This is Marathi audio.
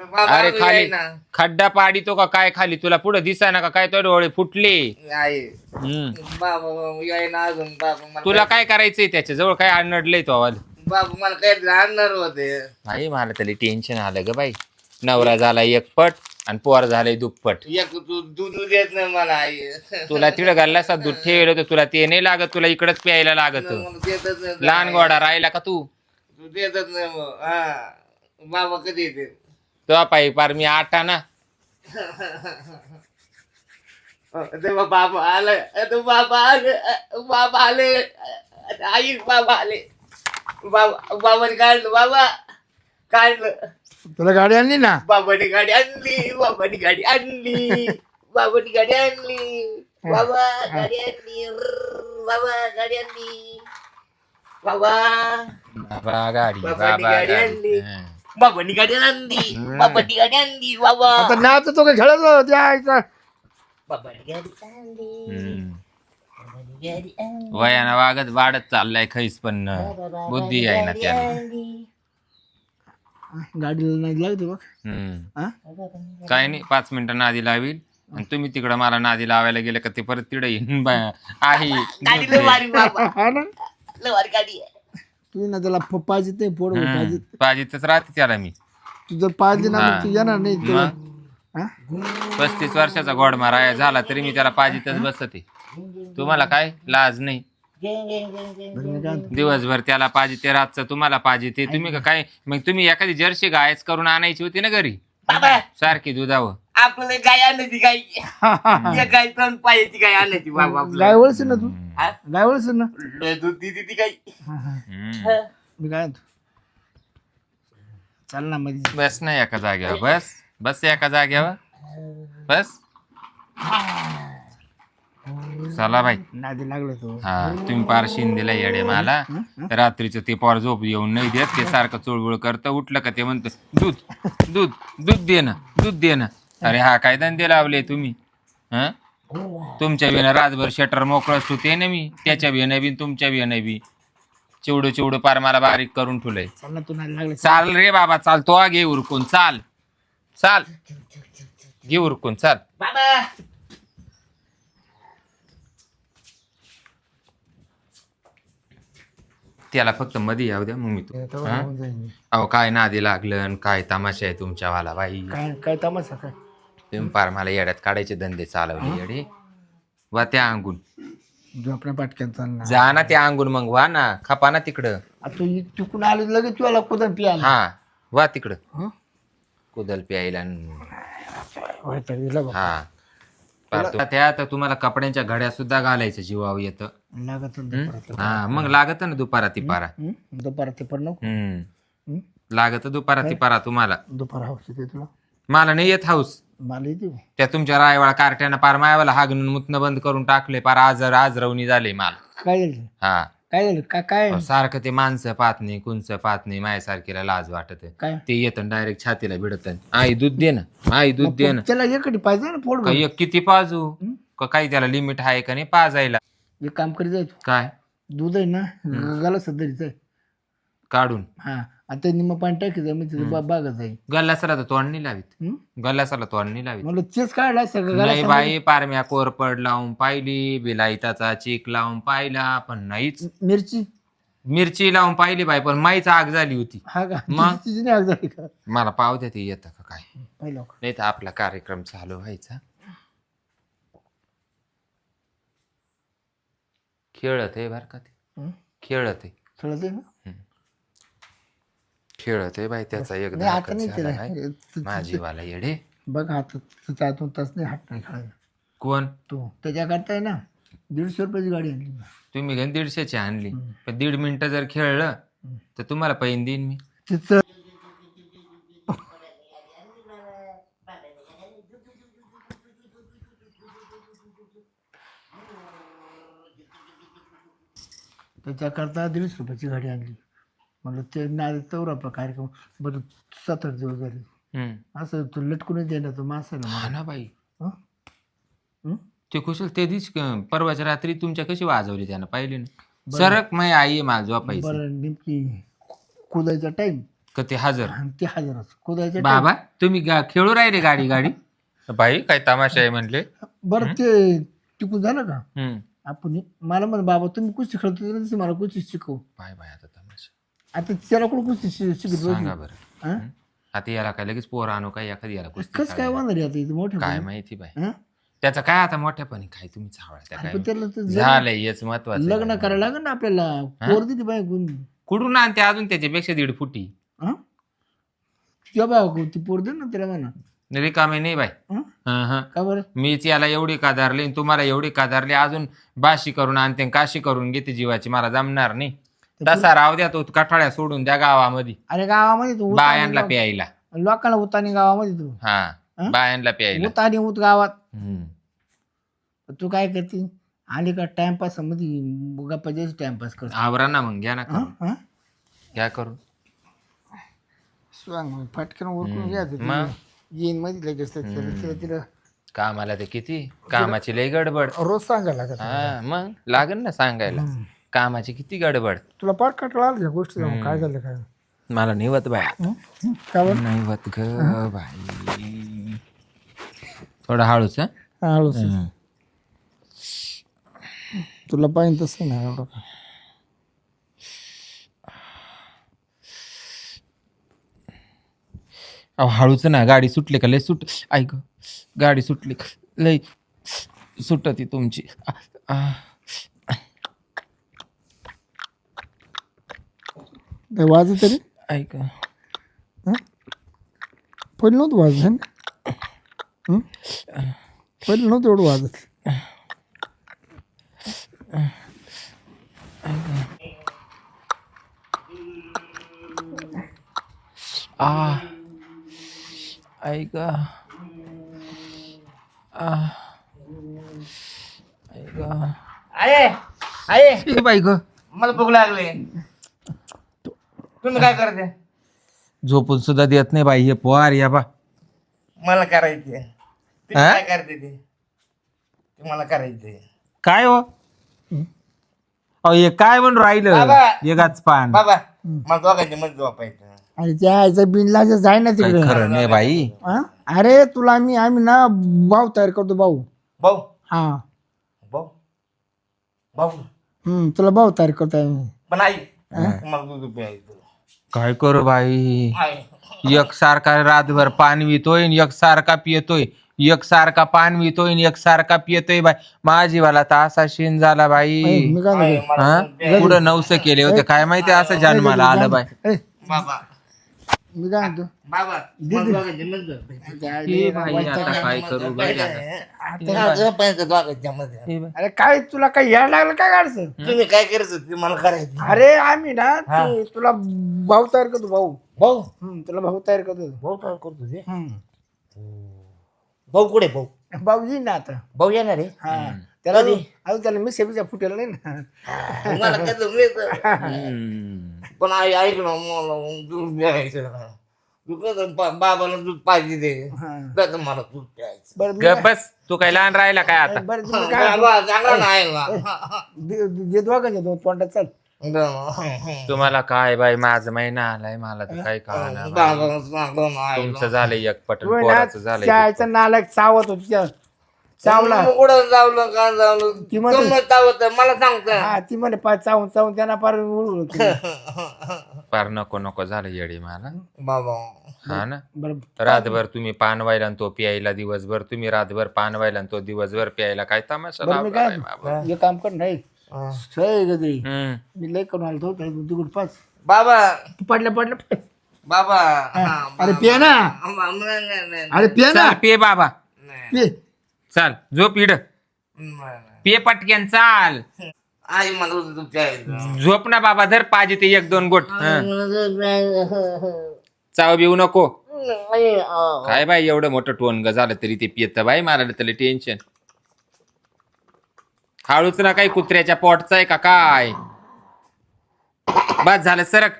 अरे खाली. खड्डा पाडी तो का काय खाली? तुला पुढे दिसाय ना का? काय तो डोळे फुटले? तुला काय करायचंय त्याच्याजवळ काय आणडलंय तो आवाज? बाबा मला काहीतरी आणणार होते. नाही मला त्याला टेन्शन आलं ग बाई. नवरा झाला एक पट आणि पोर झालंय दुप्पट. दूध देत नाही मला आई. तुला तिकडं घालला दूध ठेवलं तर तुला ते नाही लागत तुला इकडच प्यायला लागत. लहान. गोडा राहिला का तू? तू देतच नाही मग. हा. बाबा कधी येते तो पायी पार मी आटा ना. तेव्हा बाबा आले. तो बाबा आले. बाबा आले. आई बाबा आले. बाबा बाबाने काढलं बाबा. काढलं. तुला गाडी आणली ना? बाबाने गाडी आणली बाबाने गाडी आणली. बाबाने गाडी आणली. बाबा गाडी आणली. रर्र, बाबा गाडी आणली. बाबा. बाबा गाडी बाबा गाडी गाडी आणली. बाबांनी गाडी आणली बाबांनी गाडी आणली बाबा आता नाच तो काय खेळत होता ऐका बाबांनी गाडी आणली. बाबांनी गाडी आणली वयानं वागत वाढत चाललाय खैस पण बुद्धी आहे ना त्याला. गाडीला नाही लागते बघ. हा? काय नाही पाच मिनिटं नादी लावील आणि तुम्ही तिकडं मला नादी लावायला गेले का ते परत तिकडे येईन बा- आहे गाडी लय भारी बाबा हा ना लय भारी गाडी आहे तू ना त्याला पाहिजे ते पोड पाहिजे पाहिजेच राहते त्याला मी. तुझं पाहिजे ना मग तू येणार नाही तुला हा? पस्तीस वर्षाचा गोड मारा झाला तरी मी त्याला पाहिजेतच बसते. तुम्हाला काय? लाज नाही. बरं मी काय म्हणतो, दिवसभर त्याला पाहिजे ते रातचं तुम्हाला पाहिजे ते तुम्ही का काय? मग तुम्ही एखादी जर्सी गायच करून आणायची होती ना घरी? बाबा. सारखी दुधावं. आपल्याला गाय आणायची गाय. या गाय पायाची गाय आणायची बाबा गाय वळशील ना तू? हा? गाय वळशील ना. ती हा, हा. हम्म. मी काय म्हणतो? चाल ना मध्ये बस ना एका जाग्यावर बस. बस एका जाग्यावर बस. चला बाई. नादी लागलो तो. हा तुम्ही पार शिन दिला येडे मला. रात्रीचं ते पार झोप येऊन नाही देत. ते सारखं चुळबुळ करतं. उठलं का ते म्हणतं दूध दूध दूध दे ना दूध दे ना. अरे हा काय धंदे लावले तुम्ही. हं? तुमच्या बिना रातभर शटर मोकळं सुते ना मी. त्याच्या बियाणं बी तुमच्या बियाणं बी. चिवडं चिवडं पार मला बारीक करून ठेवलंय. चाल ना तू नादी लागले चाल रे बाबा चाल. तो घे उरकून चाल. चाल. घे उरकून चाल. बाबा! त्याला फक्त मध्ये याऊ द्या मग मी तो हा? अहो काय नादी लागलं आणि काय तमाशा आहे तुमच्या वाला बाई. काय काय तमाशा काय? तुम्ही पार मला येड्यात काढायचे धंदे चालवले येडे. वा त्या अंगून. झोपण्या पाटक्यात चाल ना जा ना त्या अंगून मग वा ना. खपा ना तिकडं. आता तू इ- तिकडून आलो लगेच तुला कुठं पियाला हा वा तिकडं. हं? कुदल प्यायला. न- होय तर दिलं बघ. हा. पार तु- त्या तर तुम्हाला कपड्यांच्या घड्या सुद्धा घालायचं जीवाव येतं. लागत हं? दुपारात. हा मग लागत ना दुपारा तिपारा. हं? दुपारात ते पण नको. हम्म हं? लागत दुपारा तिपारा तुम्हाला. दुपार हौस येते तुला. मला नाही येत हाऊस. मला बघ. त्या तुमच्या रायवाळा कार्ट्यानं पार मायावाला हागणून मुतणं बंद करून टाकले पार आजर आजरवणी झाले मला. काय झालं? हा. काय झालं? काय? काय सारखं ते माणसं पाहत नाही कुंच पाहत नाही माझ्यासारखीला लाज वाटत. काय? ते येतं डायरेक्ट छातीला भिडत. आई दूध दे ना. आई दूध दे ना. त्याला एकटी पाहिजे ना पोट का एक किती पाजू? का काही त्याला लिमिट आहे का नाही? पाजायला. एक काम करी जाय तू. काय? दूध आहे ना गाला सदरीच आहे काढून. हा. आता निम्म पाणी टाकायचं मग तिथं बा- बागच आहे. गल्लासाला तर तोंड नाही लावीत. हं? गल्लासाला तोंड नाही लावीत. म्हणलं तेच काढला सगळं बाई पारम्या कोरपड लावून पाहिली बिलाईताचा चीक लावून पाहिला पण नाहीच. मिरची? मिरची लावून पाहिली बाई पण माईच आग झाली होती. हा का? मग? तिची- तिची नाही आग झाली का? मला पाव द्या ते येतं का काय? पाहिलं नाही तर आपला कार्यक्रम चालू व्हायचा. खेळत आहे बर का ते. हं? खेळत आहे. खेळत आहे ना? खेळत आहे बाई त्याचा एक नाही आता नाही. ते- वाला येडे. बघ आता तिचा आतून तास नाही हात नाही खेळायला कोण? तो. त्याच्याकरता आहे ना दीडशे रुपयाची गाडी आणली मी. तुम्ही घेऊन दीडशेची आणली. पण दीड मिनिटं जर खेळलं. तर तुम्हाला पैन देईन मी. तिचं त्याच्याकरता दीडशे रुपयाची गाडी आणली. म्हणलं ते ना तेवढा आपला कार्यक्रम बरं सात आठ दिवस झाले. हं. असं तू लटकूनच देणार तो माणसाला हा ना बाई. हं? हं? ते कुशल ते दिवशी क- परवाच्या रात्री तुमच्या कशी वाजवली त्यानं पाहिली ना? सरक माय आई आहे माझ झोपायची. बरं नेमकी कुदायचा टाईम का ते हजर? आणि ते हजाराचं खोदायचं बाबा तुम्ही गा- खेळू राहिले गाडी गाडी? बाई काय तमाशा आहे म्हणले. बरं ते टिकून झालं का? हम्म. आपण मला म्हण बाबा तुम्ही कुस्ती खेळतो मला कुस्ती शिकव. बाय बाय आता आता त्याला कुठं कुस्ती शि- शिकत सांगा? बरं. हा? हं? आता याला काय लगेच पोर आणू काय? एखादी याला कुस्ती कसं काय आहे आता इथं मोठं काय माहिती बाय हा? त्याचं काय आता मोठ्यापणी काय तुम्ही चावळा त्या पण काय त्याला तर जग- झालंय हेच महत्वाचं लग्न करायला लागेल ना आपल्याला. पोर दिली कोणी कुठून आणते? अजून त्याच्यापेक्षा दीड फुटी. हा? तुझ्या भावा ती पोर दे ना त्याला म्हणा. रिकामे नाही बाय हं? हं, हं. का बरं? मीच याला एवढी कादारली आणि तुम्हाला एवढी कादारली अजून बाशी करून आणते आणि काशी करून घेते जीवाची. मला जमणार नाही. तसा राव द्या तो कठाळ्या सोडून द्या गावामध्ये. अरे गावामध्ये तू बायांना प्यायला. लोकांना उतानी गावामध्ये तू. हा हं? बायांना प्यायला. उतानी उत गावात. हम्म. तू काय करते? आली का टाइमपासमध्ये गप्पा जायची टाइमपास करतो आवरा ना मग घ्या ना? करून. हा? घ्या करून. सांग मग, पटकन ओळखून घ्यायचं मग? येईन मध्ये लगेच तर तिला तिला तिला कामाला ते किती? कामाची लय गडबड. रोज सांगायला लागत हा मग? लागन ना सांगायला. कामाची किती गडबड तुला पाठ कटाळा आला त्या गोष्टी काय झालं काय मला निवत बाय हं? हं? का बरं निवत ग बाई थोडं हळूच हं? हा, हळूच. हं. तुला पाहिजे तसं नाही एवढं काय. अहो हळूच ना गाडी सुटली का लय सुट ऐक गाडी सुटली का? लय सुटती तुमची आ, आ. ते वाजत तरी? ऐक. पहिले नव्हतं वाजत है ना? पहिले नव्हतं एवढं वाजत. आ. ऐक. आ. ऐक. आहे ए बाई ग. मला भूक लागली. तुम्ही काय करते? झोपून सुद्धा देत नाही बाई हे पोहार या बा. मला करायचे तुम्ही हा? काय करते ते? ते मला करायचे काय हो? अहो हे काय म्हणून राहिलं? बाबा. एकाच पान. बाबा मला दोघांच्या मध्ये झोपायचं. आणि त्या आईचा बिनला जाय ना तिकडे. खरं नाही बाई. हा? अरे तुला आम्ही आम्ही ना भाऊ तयार करतो भाऊ. भाऊ? हा. भाऊ? भाऊ? हम्म तुला भाऊ तयार करतो आम्ही. पण आई मला दूध प्यायचं. काय करू बाई? आई एक सारखा रातभर पान वितोय आणि एक सारखा पियतोय. एक सारखा पान वितोय आणि एक सारखा पियतोय बाई. माझी वाला तर असा शिन झाला बाई. मी काय म्हणतो? हा. पुढं नवस केले होते? काय माहिती? असं जन्माला आलं बाई. बाबा. मी काय म्हणतो? बाबा. हे आता काय करू आता मध्ये अरे काय तुला काय यायला लागलं काय काढचं तुम्ही काय करत होते मला करायचं. अरे आम्ही ना ते तुला भाऊ तयार करतो भाऊ. भाऊ? हम्म, तुला भाऊ तयार करतो. भाऊ काय करतो ते? हम्म. भाऊ कुठे भाऊ? भाऊ येईन ना आता. भाऊ येणार आहे? हा. त्याला अजून? त्याला मी सेवीचा फुटेला नाही ना. मला काय जमलं हम्म. पण आई ऐक ना मला दूध प्यायचं तू कसं बा- बाबाला दूध पाहिजे ते. हा. कसं मला दूध प्यायचं. बरं मी गप बस तू काय लहान राहिला काय आता? बरं तुम्ही काय बाबा चांगला नाही ना. दे- दे दोघांचे दोन तोंडात चाल. तुम्हाला काय बाई माझा महिना आलाय मला तर काय कळणार बाबा चांगला नाही तुमचं झालंय एक पटन तू आहे पोराचं ना झालंय चायचा नालायक चावत होती त्या चावला. कुठं जावलं का जावलं ती म्हणते- तुम्ही चावत मला सांगता. हा ती म्हणे पाच चावून चावून त्यांना पार उडवलं. पार नको नको झालं येडी मला. बाबा. हा ना? बरं रातभर तुम्ही पान व्हायला आणि तो प्यायला दिवसभर तुम्ही रातभर पान व्हायला आणि तो दिवसभर प्यायला काय तमाशा बरं मी लावला काय बाई बाबा. हे. काम कर नाही हा. सय हम्म. मी लय करून आलो होतो तिकडे पाच. बाबा. तू पडल्या पडल्या. बाबा. हा, अरे पिया ना. बाबा, नाही, नाही, नाही, अरे पिया ना. चल पे बाबा. नाही, पे चाल झोप इड. पे पटक्यान चाल आई मला झोप ना बाबा धर पाहिजे ते एक दोन गोट हं. प्यायचं. चाव बिऊ नको. काय बाई एवढं मोठं टोनग झालं तरी ते पियत बाई मला त्याला टेन्शन हळूच ना काही कुत्र्याच्या पोटचा आहे का काय बस झालं सरक